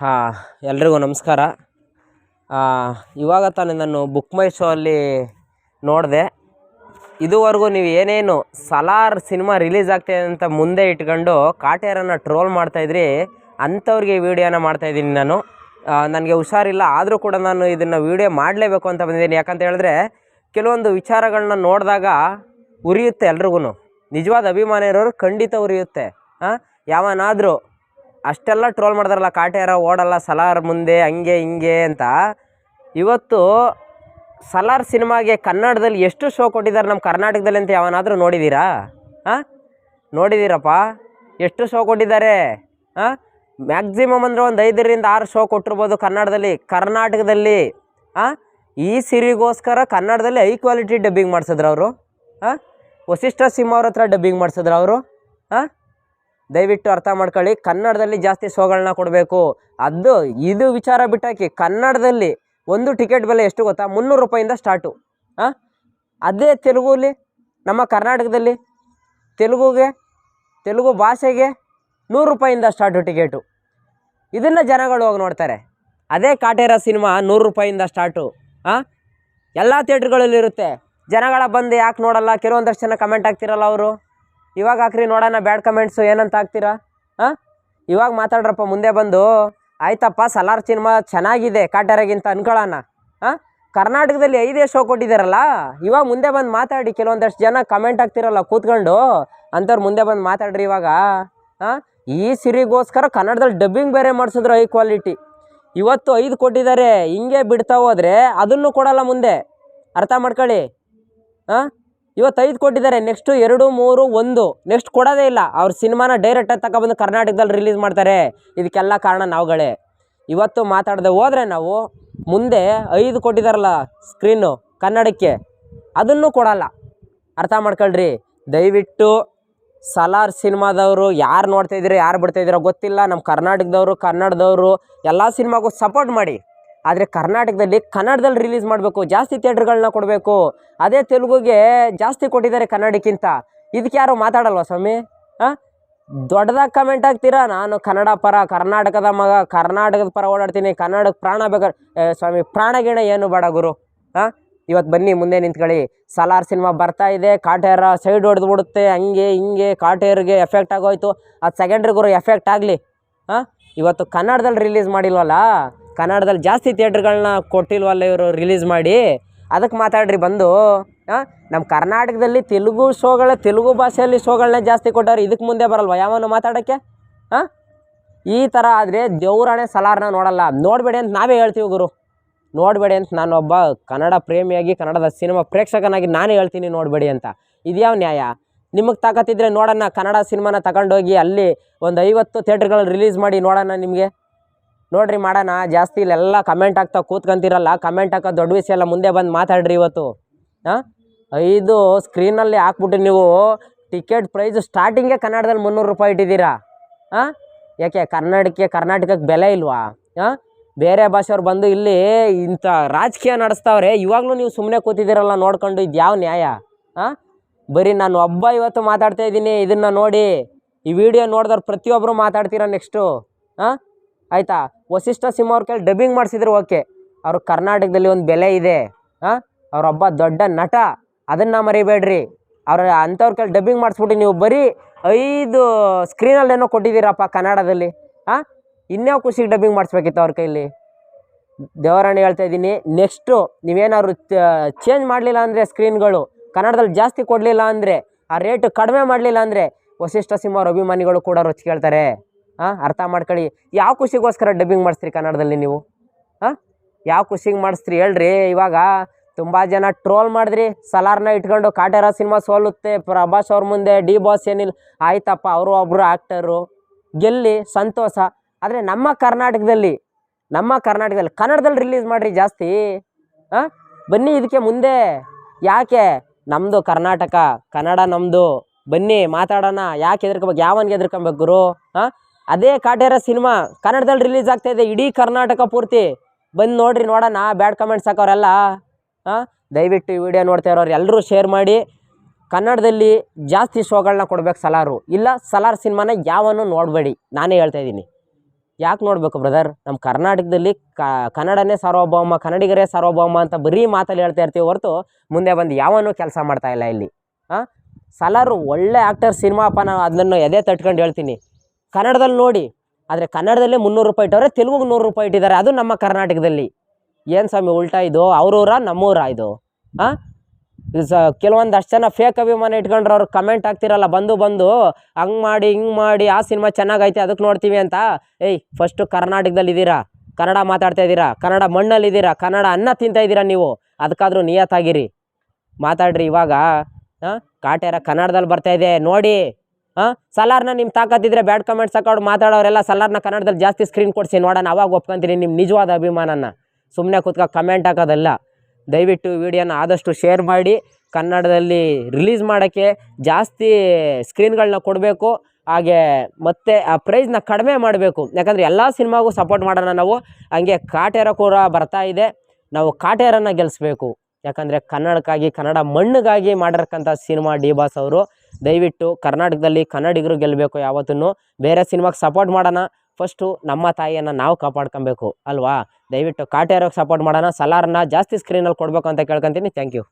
ಹಾಂ, ಎಲ್ರಿಗೂ ನಮಸ್ಕಾರ. ಇವಾಗ ತಾನೇ ನಾನು ಬುಕ್ ಮೈ ಶೋ ಅಲ್ಲಿ ನೋಡಿದೆ. ಇದುವರೆಗೂ ನೀವು ಏನೇನು ಸಲಾರ್ ಸಿನಿಮಾ ರಿಲೀಸ್ ಆಗ್ತಾಯಿದೆ ಅಂತ ಮುಂದೆ ಇಟ್ಕೊಂಡು ಕಾಟೇರನ್ನು ಟ್ರೋಲ್ ಮಾಡ್ತಾಯಿದ್ರಿ ಅಂಥವ್ರಿಗೆ ಈ ವಿಡಿಯೋನ ಮಾಡ್ತಾಯಿದ್ದೀನಿ ನಾನು. ನನಗೆ ಹುಷಾರಿಲ್ಲ, ಆದರೂ ಕೂಡ ನಾನು ಇದನ್ನು ವೀಡಿಯೋ ಮಾಡಲೇಬೇಕು ಅಂತ ಬಂದಿದ್ದೀನಿ. ಯಾಕಂತ ಹೇಳಿದ್ರೆ, ಕೆಲವೊಂದು ವಿಚಾರಗಳನ್ನ ನೋಡಿದಾಗ ಉರಿಯುತ್ತೆ ಎಲ್ರಿಗೂ ನಿಜವಾದ ಅಭಿಮಾನ ಇರೋರು ಖಂಡಿತ ಉರಿಯುತ್ತೆ. ಹಾಂ ಯಾವನಾದರೂ ಅಷ್ಟೆಲ್ಲ ಟ್ರೋಲ್ ಮಾಡಿದಾರಲ್ಲ, ಕಾಟೇರ, ಓಡಲ್ಲ, ಸಲಾರ್ ಮುಂದೆ, ಹಂಗೆ, ಹಿಂಗೆ ಅಂತ. ಇವತ್ತು ಸಲಾರ್ ಸಿನಿಮಾಗೆ ಕನ್ನಡದಲ್ಲಿ ಎಷ್ಟು ಶೋ ಕೊಟ್ಟಿದ್ದಾರೆ ನಮ್ಮ ಕರ್ನಾಟಕದಲ್ಲಿ ಅಂತ ಯಾವನಾದರೂ ನೋಡಿದ್ದೀರಾ ಹಾಂ ನೋಡಿದ್ದೀರಪ್ಪ ಎಷ್ಟು ಶೋ ಕೊಟ್ಟಿದ್ದಾರೆ? ಹಾಂ ಮ್ಯಾಕ್ಸಿಮಮ್ ಅಂದರೆ ಒಂದು ಐದರಿಂದ ಆರು ಶೋ ಕೊಟ್ಟಿರ್ಬೋದು ಕನ್ನಡದಲ್ಲಿ, ಕರ್ನಾಟಕದಲ್ಲಿ. ಹಾಂ ಈ ಸಿರಿಗೋಸ್ಕರ ಕನ್ನಡದಲ್ಲಿ ಹೈ ಕ್ವಾಲಿಟಿ ಡಬ್ಬಿಂಗ್ ಮಾಡಿಸಿದ್ರು ಅವರು. ಹಾಂ ವಸಿಷ್ಠ ಸಿಂಹ ಅವ್ರ ಹತ್ರ ಡಬ್ಬಿಂಗ್ ಮಾಡಿಸಿದ್ರು ಅವರು. ಹಾಂ ದಯವಿಟ್ಟು ಅರ್ಥ ಮಾಡ್ಕೊಳ್ಳಿ. ಕನ್ನಡದಲ್ಲಿ ಜಾಸ್ತಿ ಶೋಗಳನ್ನ ಕೊಡಬೇಕು. ಅದು, ಇದು ವಿಚಾರ ಬಿಟ್ಟಾಕಿ ಕನ್ನಡದಲ್ಲಿ ಒಂದು ಟಿಕೆಟ್ ಬೆಲೆ ಎಷ್ಟು ಗೊತ್ತಾ? ಮುನ್ನೂರು ರೂಪಾಯಿಂದ ಸ್ಟಾರ್ಟು. ಹಾಂ ಅದೇ ತೆಲುಗುಲಿ? ನಮ್ಮ ಕರ್ನಾಟಕದಲ್ಲಿ? ತೆಲುಗುಗೆ? ತೆಲುಗು ಭಾಷೆಗೆ ನೂರು ರೂಪಾಯಿಂದ ಸ್ಟಾರ್ಟು ಟಿಕೆಟು. ಇದನ್ನು ಜನಗಳು ಹೋಗಿ ನೋಡ್ತಾರೆ. ಅದೇ ಕಾಟೇರ ಸಿನಿಮಾ ನೂರು ರೂಪಾಯಿಂದ ಸ್ಟಾರ್ಟು. ಹಾಂ ಎಲ್ಲ ಥಿಯೇಟ್ರ್ಗಳಲ್ಲಿರುತ್ತೆ. ಜನಗಳ ಬಂದು ಯಾಕೆ ನೋಡಲ್ಲ? ಕೆಲವೊಂದಷ್ಟು ಜನ ಕಮೆಂಟ್ ಹಾಕ್ತಿರಲ್ಲ ಅವರು. ಇವಾಗ ಹಾಕ್ರಿ ನೋಡೋಣ ಬ್ಯಾಡ್ ಕಮೆಂಟ್ಸು ಏನಂತ ಹಾಕ್ತೀರಾ? ಹಾಂ ಇವಾಗ ಮಾತಾಡ್ರಪ್ಪ, ಮುಂದೆ ಬಂದು, ಆಯ್ತಪ್ಪ, ಸಲಾರ್ ಸಿನಿಮಾ ಚೆನ್ನಾಗಿದೆ ಕಾಟ್ಯಾರಗಿಂತ ಅನ್ಕೊಳ್ಳೋಣ. ಹಾಂ ಕರ್ನಾಟಕದಲ್ಲಿ ಐದೇ ಶೋ ಕೊಟ್ಟಿದ್ದೀರಲ್ಲ, ಇವಾಗ ಮುಂದೆ ಬಂದು ಮಾತಾಡಿ, ಕೆಲವೊಂದಷ್ಟು ಜನ ಕಮೆಂಟ್ ಹಾಕ್ತಿರಲ್ಲ, ಕೂತ್ಕೊಂಡು, ಅಂಥವ್ರು ಮುಂದೆ ಬಂದು ಮಾತಾಡ್ರಿ ಇವಾಗ. ಹಾಂ ಈ ಸಿರಿಗೋಸ್ಕರ ಕನ್ನಡದಲ್ಲಿ ಡಬ್ಬಿಂಗ್ ಬೇರೆ ಮಾಡಿಸಿದ್ರು ಐ ಕ್ವಾಲಿಟಿ ಇವತ್ತು ಐದು ಕೊಟ್ಟಿದ್ದಾರೆ, ಹಿಂಗೆ ಬಿಡ್ತಾ ಹೋದರೆ ಅದನ್ನು ಕೊಡಲ್ಲ ಮುಂದೆ. ಅರ್ಥ ಮಾಡ್ಕೊಳ್ಳಿ. ಹಾಂ ಇವತ್ತು ಐದು ಕೊಟ್ಟಿದ್ದಾರೆ. ನೆಕ್ಸ್ಟು ಎರಡು, ಮೂರು, ಒಂದು. ನೆಕ್ಸ್ಟ್ ಕೊಡೋದೇ ಇಲ್ಲ. ಅವ್ರ ಸಿನಿಮಾನ ಡೈರೆಕ್ಟಾಗಿ ತಗೊಬಂದು ಕರ್ನಾಟಕದಲ್ಲಿ ರಿಲೀಸ್ ಮಾಡ್ತಾರೆ. ಇದಕ್ಕೆಲ್ಲ ಕಾರಣ ನಾವುಗಳೇ. ಇವತ್ತು ಮಾತಾಡದೆ ಹೋದರೆ ನಾವು ಮುಂದೆ ಐದು ಕೊಟ್ಟಿದ್ದಾರಲ್ಲ ಸ್ಕ್ರೀನು ಕನ್ನಡಕ್ಕೆ. ಅದನ್ನು ಕೊಡಲ್ಲ. ಅರ್ಥ ಮಾಡ್ಕೊಳ್ರಿ. ದಯವಿಟ್ಟು ಸಲಾರ್ ಸಿನಿಮಾದವರು ಯಾರು ನೋಡ್ತಾ ಇದ್ದೀರೋ, ಯಾರು ಬಿಡ್ತಾ ಇದ್ದೀರೋ ಗೊತ್ತಿಲ್ಲ. ನಮ್ಮ ಕರ್ನಾಟಕದವರು, ಕನ್ನಡದವರು ಎಲ್ಲ ಸಿನಿಮಾಗೂ ಸಪೋರ್ಟ್ ಮಾಡಿ. ಆದರೆ ಕರ್ನಾಟಕದಲ್ಲಿ ಕನ್ನಡದಲ್ಲಿ ರಿಲೀಸ್ ಮಾಡಬೇಕು, ಜಾಸ್ತಿ ಥಿಯೇಟ್ರ್ಗಳನ್ನ ಕೊಡಬೇಕು. ಅದೇ ತೆಲುಗುಗೆ ಜಾಸ್ತಿ ಕೊಟ್ಟಿದ್ದಾರೆ ಕನ್ನಡಕ್ಕಿಂತ. ಇದಕ್ಕೆ ಯಾರು ಮಾತಾಡಲ್ವ ಸ್ವಾಮಿ? ಹಾಂ ದೊಡ್ಡದಾಗಿ ಕಮೆಂಟ್ ಆಗ್ತೀರಾ ನಾನು ಕನ್ನಡ ಪರ, ಕರ್ನಾಟಕದ ಮಗ, ಕರ್ನಾಟಕದ ಪರ ಓಡಾಡ್ತೀನಿ, ಕನ್ನಡಕ್ಕೆ ಪ್ರಾಣ ಬೇಕಾದ್ರೆ ಸ್ವಾಮಿ ಪ್ರಾಣ ಗಿಣ ಏನು ಬೇಡ ಗುರು. ಹಾಂ ಇವತ್ತು ಬನ್ನಿ ಮುಂದೆ ನಿಂತ್ಕೊಳ್ಳಿ. ಸಲಾರ್ ಸಿನಿಮಾ ಬರ್ತಾ ಇದೆ, ಕಾಟೇರ ಸೈಡ್ ಹೊಡೆದು ಬಿಡುತ್ತೆ, ಹಂಗೆ ಹಿಂಗೆ ಕಾಟೇರ್ಗೆ ಎಫೆಕ್ಟ್ ಆಗೋಯ್ತು. ಅದು ಗುರು ಎಫೆಕ್ಟ್ ಆಗಲಿ. ಹಾಂ ಇವತ್ತು ಕನ್ನಡದಲ್ಲಿ ರಿಲೀಸ್ ಮಾಡಿಲ್ವಲ್ಲ? ಕನ್ನಡದಲ್ಲಿ ಜಾಸ್ತಿ ಥಿಯೇಟ್ರ್ಗಳನ್ನ ಕೊಟ್ಟಿಲ್ವಲ್ಲ ಇವರು ರಿಲೀಸ್ ಮಾಡಿ? ಅದಕ್ಕೆ ಮಾತಾಡ್ರಿ ಬಂದು ಹಾಂ ನಮ್ಮ ಕರ್ನಾಟಕದಲ್ಲಿ ತೆಲುಗು ಶೋಗಳ, ತೆಲುಗು ಭಾಷೆಯಲ್ಲಿ ಶೋಗಳನ್ನೇ ಜಾಸ್ತಿ ಕೊಟ್ಟವ್ರು ಇದಕ್ಕೆ ಮುಂದೆ ಬರಲ್ವ? ಯಾವನು ಮಾತಾಡೋಕ್ಕೆ? ಹಾಂ ಈ ಥರ ಆದರೆ ದೇವ್ರಾಣೆ ಸಲಾರನ್ನ ನೋಡಲ್ಲ. ನೋಡಬೇಡಿ ಅಂತ ನಾವೇ ಹೇಳ್ತೀವಿ ಗುರು. ನೋಡಬೇಡಿ ಅಂತ ನಾನೊಬ್ಬ ಕನ್ನಡ ಪ್ರೇಮಿಯಾಗಿ, ಕನ್ನಡದ ಸಿನಿಮಾ ಪ್ರೇಕ್ಷಕನಾಗಿ ನಾನೇ ಹೇಳ್ತೀನಿ ನೋಡಬೇಡಿ ಅಂತ. ಇದ್ಯಾವ ನ್ಯಾಯ? ನಿಮಗೆ ತಾಕತ್ತಿದ್ರೆ ನೋಡೋಣ ಕನ್ನಡ ಸಿನಿಮಾನ ತಗೊಂಡೋಗಿ ಅಲ್ಲಿ ಒಂದು ಐವತ್ತು ಥಿಯೇಟ್ರ್ಗಳಲ್ಲಿ ರಿಲೀಸ್ ಮಾಡಿ ನೋಡೋಣ ನಿಮಗೆ. ನೋಡ್ರಿ ಮಾಡೋಣ, ಜಾಸ್ತಿ ಇಲ್ಲೆಲ್ಲ ಕಮೆಂಟ್ ಹಾಕ್ತಾ ಕೂತ್ಕೊಂತಿರಲ್ಲ ಕಮೆಂಟ್ ಹಾಕೋ ದೊಡ್ಡ ವಿಷಯ ಎಲ್ಲ ಮುಂದೆ ಬಂದು ಮಾತಾಡ್ರಿ ಇವತ್ತು. ಹಾಂ? ಐದು ಸ್ಕ್ರೀನಲ್ಲಿ ಹಾಕ್ಬಿಟ್ಟು ನೀವು ಟಿಕೆಟ್ ಪ್ರೈಸ್ ಸ್ಟಾರ್ಟಿಂಗೇ ಕನ್ನಡದಲ್ಲಿ ಮುನ್ನೂರು ರೂಪಾಯಿ ಇಟ್ಟಿದ್ದೀರಾ? ಹಾಂ? ಯಾಕೆ ಕರ್ನಾಟಕ ಕರ್ನಾಟಕಕ್ಕೆ ಬೆಲೆ ಇಲ್ವಾ? ಹಾಂ? ಬೇರೆ ಭಾಷೆಯವ್ರು ಬಂದು ಇಲ್ಲಿ ಇಂಥ ರಾಜಕೀಯ ನಡೆಸ್ತಾವ್ರೆ, ಇವಾಗಲೂ ನೀವು ಸುಮ್ಮನೆ ಕೂತಿದ್ದೀರಲ್ಲ ನೋಡ್ಕೊಂಡು ಇದು ಯಾವ ನ್ಯಾಯ? ಹಾಂ? ಬರೀ ನಾನು ಒಬ್ಬ ಇವತ್ತು ಮಾತಾಡ್ತಾ ಇದ್ದೀನಿ, ಇದನ್ನು ನೋಡಿ ಈ ವಿಡಿಯೋ ನೋಡಿದವ್ರು ಪ್ರತಿಯೊಬ್ಬರು ಮಾತಾಡ್ತೀರಾ ನೆಕ್ಸ್ಟು ಹಾಂ? ಆಯಿತಾ? ವಸಿಷ್ಠ ಸಿಂಹ ಅವ್ರ ಕೈಲಿ ಡಬ್ಬಿಂಗ್ ಮಾಡಿಸಿದ್ರು, ಓಕೆ. ಅವ್ರ ಕರ್ನಾಟಕದಲ್ಲಿ ಒಂದು ಬೆಲೆ ಇದೆ. ಹಾಂ? ಅವರೊಬ್ಬ ದೊಡ್ಡ ನಟ. ಅದನ್ನು ಮರಿಬೇಡ್ರಿ. ಅವ್ರ ಅಂಥವ್ರ ಕೈಲಿ ಡಬ್ಬಿಂಗ್ ಮಾಡಿಸ್ಬಿಟ್ಟು ನೀವು ಬರೀ ಐದು ಸ್ಕ್ರೀನಲ್ಲೇನೋ ಕೊಟ್ಟಿದ್ದೀರಪ್ಪ ಕನ್ನಡದಲ್ಲಿ. ಹಾಂ? ಇನ್ಯಾವ ಖುಷಿಗೆ ಡಬ್ಬಿಂಗ್ ಮಾಡಿಸ್ಬೇಕಿತ್ತು ಅವ್ರ ಕೈಲಿ? ದೇವರಾಣಿ ಹೇಳ್ತಾ ಇದ್ದೀನಿ ನೆಕ್ಸ್ಟು ನೀವೇನಾದ್ರು ಚೇಂಜ್ ಮಾಡಲಿಲ್ಲ ಅಂದರೆ ಸ್ಕ್ರೀನ್ಗಳು ಕನ್ನಡದಲ್ಲಿ ಜಾಸ್ತಿ ಕೊಡಲಿಲ್ಲ ಅಂದರೆ, ಆ ರೇಟ್ ಕಡಿಮೆ ಮಾಡಲಿಲ್ಲ ಅಂದರೆ, ವಸಿಷ್ಠ ಸಿಂಹ ಅವ್ರ ಅಭಿಮಾನಿಗಳು ಕೂಡ ರೊಚ್ಚಿ ಕೇಳ್ತಾರೆ ಹಾಂ, ಅರ್ಥ ಮಾಡ್ಕೊಳ್ಳಿ. ಯಾವ ಖುಷಿಗೋಸ್ಕರ ಡಬ್ಬಿಂಗ್ ಮಾಡಿಸ್ತೀರಿ ಕನ್ನಡದಲ್ಲಿ ನೀವು? ಹಾಂ, ಯಾವ ಖುಷಿಗೆ ಮಾಡಿಸ್ತೀರಿ ಹೇಳ್ರಿ. ಇವಾಗ ತುಂಬ ಜನ ಟ್ರೋಲ್ ಮಾಡಿದ್ರಿ. ಸಲಾರ್ನ ಇಟ್ಕೊಂಡು ಕಾಟೇರ ಸಿನಿಮಾ ಸೋಲುತ್ತೆ. ಪ್ರಭಾಸ್ ಅವ್ರ ಮುಂದೆ, ಡಿ ಬಾಸ್ ಏನಿಲ್ಲ ಆಯ್ತಪ್ಪ, ಅವರು ಒಬ್ಬರು ಆ್ಯಕ್ಟರು ಗೆಲ್ಲಿ, ಸಂತೋಷ. ಆದರೆ ನಮ್ಮ ಕರ್ನಾಟಕದಲ್ಲಿ ನಮ್ಮ ಕರ್ನಾಟಕದಲ್ಲಿ ಕನ್ನಡದಲ್ಲಿ ರಿಲೀಸ್ ಮಾಡಿರಿ ಜಾಸ್ತಿ. ಹಾಂ, ಬನ್ನಿ ಇದಕ್ಕೆ ಮುಂದೆ. ಯಾಕೆ ನಮ್ಮದು ಕರ್ನಾಟಕ, ಕನ್ನಡ ನಮ್ಮದು ಬನ್ನಿ ಮಾತಾಡೋಣ. ಯಾಕೆ ಎದ್ರಕೋಬೇಕು ಯಾವನ್ಗೆ ಎದ್ರಕೊಬೇಕು ಗುರು? ಹಾಂ ಅದೇ ಕಾಟೇರ ಸಿನಿಮಾ ಕನ್ನಡದಲ್ಲಿ ರಿಲೀಸ್ ಆಗ್ತಾ ಇದೆ, ಇಡೀ ಕರ್ನಾಟಕ ಪೂರ್ತಿ. ಬಂದು ನೋಡ್ರಿ, ನೋಡೋಣ ಬ್ಯಾಡ್ ಕಮೆಂಟ್ಸ್ ಹಾಕೋರೆಲ್ಲ. ಹಾಂ ದಯವಿಟ್ಟು ಈ ವಿಡಿಯೋ ನೋಡ್ತಾ ಇರೋರು ಎಲ್ಲರೂ ಶೇರ್ ಮಾಡಿ. ಕನ್ನಡದಲ್ಲಿ ಜಾಸ್ತಿ ಶೋಗಳನ್ನ ಕೊಡ್ಬೇಕು ಸಲಾರು. ಇಲ್ಲ, ಸಲಾರ್ ಸಿನಿಮಾನ ಯಾವನ್ನು ನೋಡಬೇಡಿ. ನಾನೇ ಹೇಳ್ತಾ ಇದ್ದೀನಿ. ಯಾಕೆ ನೋಡಬೇಕು ಬ್ರದರ್ ನಮ್ಮ ಕರ್ನಾಟಕದಲ್ಲಿ ಕನ್ನಡನೇ ಸಾರ್ವಭೌಮ, ಕನ್ನಡಿಗರೇ ಸಾರ್ವಭೌಮ ಅಂತ ಬರೀ ಮಾತಲ್ಲಿ ಹೇಳ್ತಾ ಇರ್ತೀವಿ ಹೊರತು ಮುಂದೆ ಬಂದು ಯಾವನೂ ಕೆಲಸ ಮಾಡ್ತಾ ಇಲ್ಲ ಇಲ್ಲಿ. ಹಾಂ ಸಲಾರು ಒಳ್ಳೆ ಆ್ಯಕ್ಟರ್ ಸಿನಿಮಾಪ್ಪ ನಾನು ಅದನ್ನು ಎದೆ ತಟ್ಕೊಂಡು ಹೇಳ್ತೀನಿ. ಕನ್ನಡದಲ್ಲಿ ನೋಡಿ, ಆದರೆ ಕನ್ನಡದಲ್ಲೇ ಮುನ್ನೂರು ರೂಪಾಯಿ ಇಟ್ಟವ್ರೆ, ತೆಲುಗು ನೂರು ರೂಪಾಯಿ ಇಟ್ಟಿದ್ದಾರೆ. ಅದು ನಮ್ಮ ಕರ್ನಾಟಕದಲ್ಲಿ. ಏನು ಸ್ವಾಮಿ, ಉಲ್ಟಾ ಇದು? ಅವ್ರೂರ, ನಮ್ಮೂರ ಇದು? ಹಾಂ ಕೆಲವೊಂದಷ್ಟು ಜನ ಫೇಕ್ ಅಭಿಮಾನ ಇಟ್ಕೊಂಡ್ರೆ ಅವ್ರು ಕಮೆಂಟ್ ಹಾಕ್ತಿರಲ್ಲ, ಬಂದು ಬಂದು, ಹಂಗೆ ಮಾಡಿ, ಹಿಂಗೆ ಮಾಡಿ, ಆ ಸಿನಿಮಾ ಚೆನ್ನಾಗೈತೆ ಅದಕ್ಕೆ ನೋಡ್ತೀವಿ ಅಂತ. ಏಯ್ ಫಸ್ಟು ಕರ್ನಾಟಕದಲ್ಲಿ ಇದ್ದೀರಾ ಕನ್ನಡ ಮಾತಾಡ್ತಾ ಇದ್ದೀರಾ ಕನ್ನಡ ಮಣ್ಣಲ್ಲಿ ಇದ್ದೀರಾ ಕನ್ನಡ ಅನ್ನ ತಿಂತಾ ಇದ್ದೀರಾ ನೀವು? ಅದಕ್ಕಾದ್ರೂ ನಿಯತ್ತಾಗಿರಿ. ಮಾತಾಡ್ರಿ ಇವಾಗ. ಹಾಂ ಕಾಟೇರ ಕನ್ನಡದಲ್ಲಿ ಬರ್ತಾ ಇದೆ. ನೋಡಿ ಸಲಾರ್ನ ನಿಮ್ಮ ತಾಕತ್ತಿದ್ರೆ ಬ್ಯಾಡ್ ಕಮೆಂಟ್ಸ್ ಹಾಕೊಂಡು ಮಾತಾಡೋರೆಲ್ಲ ಸಲಾರ್ನ ಕನ್ನಡದಲ್ಲಿ ಜಾಸ್ತಿ ಸ್ಕ್ರೀನ್ ಕೊಡಿಸಿ ನೋಡೋಣ. ಅವಾಗ ಒಪ್ಕೊಂತೀನಿ ನಿಮ್ಮ ನಿಜವಾದ ಅಭಿಮಾನನ. ಸುಮ್ಮನೆ ಕೂತ್ಕ ಕಮೆಂಟ್ ಹಾಕೋದಲ್ಲ. ದಯವಿಟ್ಟು ವಿಡಿಯೋನ ಆದಷ್ಟು ಶೇರ್ ಮಾಡಿ. ಕನ್ನಡದಲ್ಲಿ ರಿಲೀಸ್ ಮಾಡೋಕ್ಕೆ ಜಾಸ್ತಿ ಸ್ಕ್ರೀನ್ಗಳನ್ನ ಕೊಡಬೇಕು. ಹಾಗೆ ಮತ್ತೆ ಆ ಪ್ರೈಸ್ನ ಕಡಿಮೆ ಮಾಡಬೇಕು. ಯಾಕಂದರೆ ಎಲ್ಲ ಸಿನಿಮಾಗೂ ಸಪೋರ್ಟ್ ಮಾಡೋಣ ನಾವು. ಹಂಗೆ ಕಾಟೇರ ಕೂಡ ಬರ್ತಾ ಇದೆ. ನಾವು ಕಾಟೇರನ್ನು ಗೆಲ್ಲಿಸ್ಬೇಕು ಯಾಕಂದರೆ ಕನ್ನಡಕ್ಕಾಗಿ, ಕನ್ನಡ ಮಣ್ಣಿಗಾಗಿ ಮಾಡಿರ್ತಕ್ಕಂಥ ಸಿನಿಮಾ ಡಿ ಬಾಸ್ ಅವರು. ದಯವಿಟ್ಟು ಕರ್ನಾಟಕದಲ್ಲಿ ಕನ್ನಡಿಗರು ಗೆಲ್ಲಬೇಕು ಯಾವತ್ತೂ ಬೇರೆ ಸಿನಿಮಾಗೆ ಸಪೋರ್ಟ್ ಮಾಡೋಣ. ಫಸ್ಟು ನಮ್ಮ ತಾಯಿಯನ್ನು ನಾವು ಕಾಪಾಡ್ಕೊಬೇಕು, ಅಲ್ವಾ? ದಯವಿಟ್ಟು ಕಾಟೇರೋಗೆ ಸಪೋರ್ಟ್ ಮಾಡೋಣ. ಸಲಾರನ್ನ ಜಾಸ್ತಿ ಸ್ಕ್ರೀನಲ್ಲಿ ಕೊಡಬೇಕು ಅಂತ ಕೇಳ್ಕೊತೀನಿ. Thank you